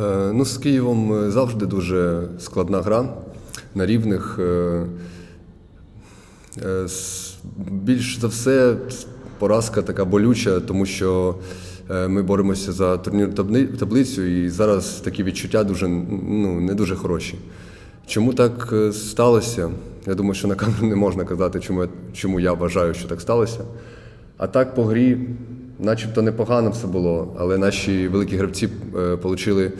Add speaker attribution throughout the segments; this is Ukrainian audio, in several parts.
Speaker 1: Е, Ну, з Києвом е, завжди дуже складна гра на рівних. Е, Більш за все, поразка така болюча, тому що ми боремося за турнірну таблицю, і зараз такі відчуття дуже ну, не дуже хороші. Чому так сталося? Я думаю, що на камеру не можна казати, чому я, чому я вважаю, що так сталося. А так по грі, начебто непогано все було, але наші великі гравці е, отримали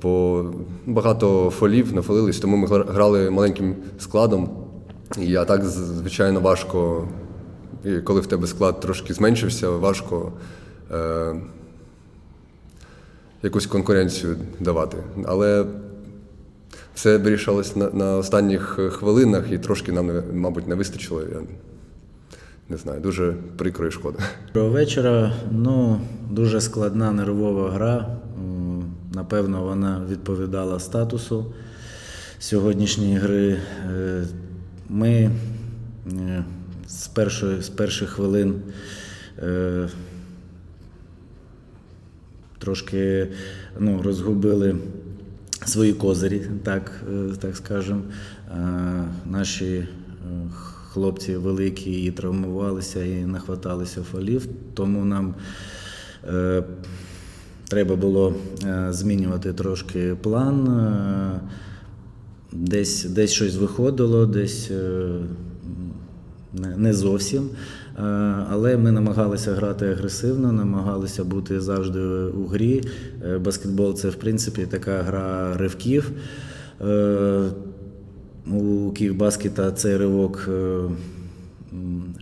Speaker 1: по багато фолів, нафолились, тому ми грали маленьким складом. І а так, звичайно, важко, коли в тебе склад трошки зменшився, важко е, якусь конкуренцію давати. Але все вирішалось на, на останніх хвилинах, і трошки нам, мабуть, не вистачило. Не знаю, дуже прикро і шкода.
Speaker 2: Доброго вечора. Ну, дуже складна нервова гра. Напевно, вона відповідала статусу сьогоднішньої гри. Е, Ми е, з, першої, з перших хвилин е, трошки ну, розгубили свої козирі, так, так скажемо. Наші хлопці великі і травмувалися, і нахваталися фолів, тому нам е, треба було е, змінювати трошки план. Е, Десь, десь щось виходило, десь е, не, зовсім. Але ми намагалися грати агресивно, намагалися бути завжди у грі. Баскетбол це, в принципі, така гра ривків. У Київбаскета цей ривок е,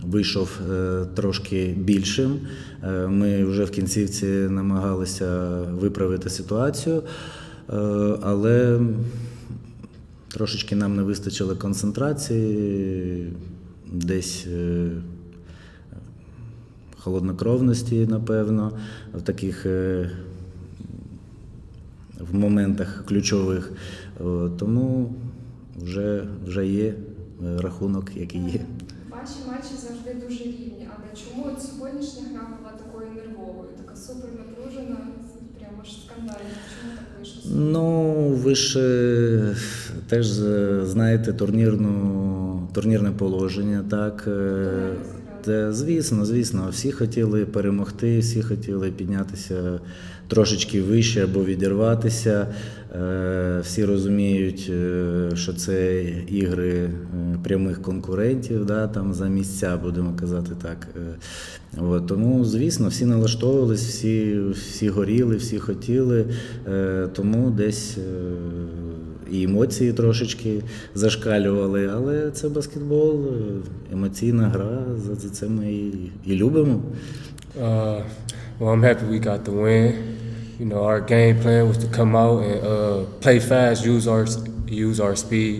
Speaker 2: вийшов е, трошки більшим. Е, Ми вже в кінцівці намагалися виправити ситуацію, але Трошечки нам не вистачило концентрації, десь холоднокровності, напевно, в таких в моментах ключових. Тому вже, вже є е, рахунок, який є.
Speaker 3: Ваші матчі завжди дуже рівні, але чому от сьогоднішня гра була такою нервовою, така супер напружена, прямо ж скандальна? Чому так вийшло?
Speaker 2: Ну, ви ж е, теж е, знаєте турнірну, турнірне положення, так. Та, звісно, звісно, всі хотіли перемогти, всі хотіли піднятися трошечки вище або відірватися. Е, Всі розуміють, е, що це ігри е, прямих конкурентів, да, там за місця, будемо казати так. Е, От, тому, звісно, всі налаштовувались, всі, всі горіли, всі хотіли. Е, Тому десь е, і емоції трошечки зашкалювали, але це баскетбол, е, емоційна гра, за це ми і, і любимо.
Speaker 4: Uh, well, I'm happy we got the win. You know, our game plan was to come out and uh, play fast, use our use our speed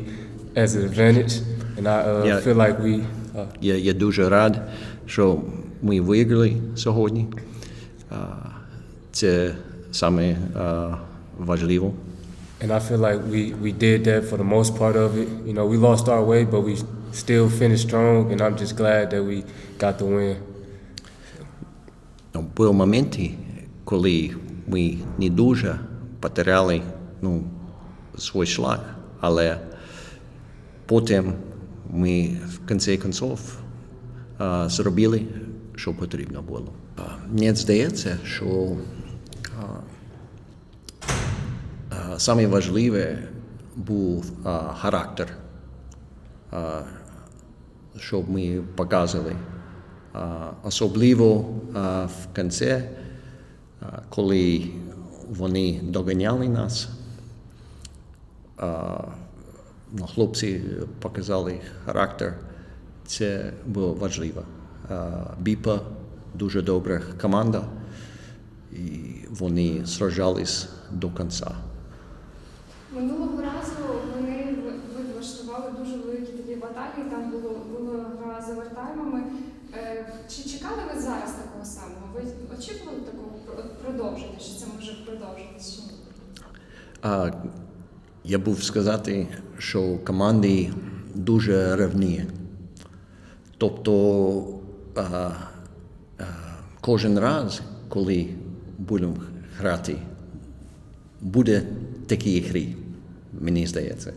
Speaker 4: as an advantage, and I uh,
Speaker 5: Yeah.
Speaker 4: feel like we. Uh,
Speaker 5: Я, я дуже рад, що ми виграли сьогодні. А, Це саме а, важливо.
Speaker 4: and I feel like we, we did that for the most part of it. You know, we lost our way, but we still finished strong, and I'm just glad that we got the win.
Speaker 5: Ну, Були моменти, коли ми не дуже потеряли ну, свій шлях, але потім ми в кінці кінців а, зробили, що потрібно було. А, Мені здається, що саме важливе був характер, щоб ми показали. Особливо в кінці, коли вони доганяли нас, ну, хлопці показали характер, це було важливо. Біпа дуже добра команда, і вони сражались до кінця.
Speaker 3: Минулого разу вони ви- ви влаштували дуже великі такі баталії, там було, була гра за овертаймами. Е, Чи чекали ви зараз такого самого? Ви очікували такого про- продовження, що це може продовжитися?
Speaker 5: Я був сказати, що команди дуже рівні. Тобто а, а, кожен раз, коли будемо грати буде такі грі, мені здається.